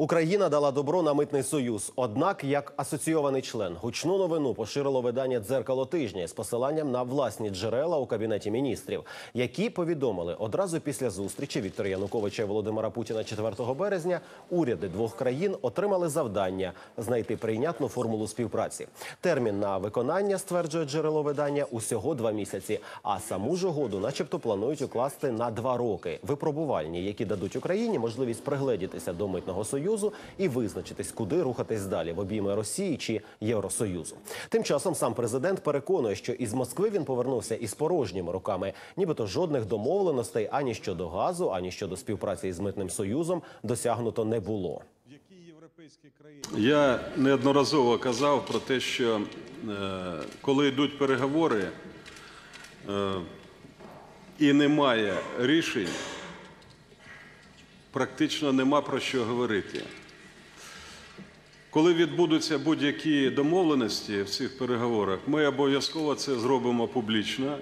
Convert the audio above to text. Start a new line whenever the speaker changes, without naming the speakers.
Україна дала добро на митний союз. Однак, як асоційований член, гучну новину поширило видання дзеркало тижня з посиланням на власні джерела у кабінеті міністрів, які повідомили одразу після зустрічі Віктора Януковича і Володимира Путіна 4 березня. Уряди двох країн отримали завдання знайти прийнятну формулу співпраці. Термін на виконання стверджує джерело видання усього два місяці. А саму ж угоду, начебто, планують укласти на два роки. Випробувальні, які дадуть Україні можливість пригледітися до митного союзу і визначитись, куди рухатись далі в обійми Росії чи Євросоюзу. Тим часом сам президент переконує, що із Москви він повернувся із порожніми руками, нібито жодних домовленостей ані щодо газу, ані щодо співпраці із митним союзом досягнуто не було.
Я неодноразово казав про те, що е, коли йдуть переговори е, і немає рішень, практично нема про що говорити. Коли відбудуться будь-які домовленості в цих переговорах, ми обов'язково це зробимо публічно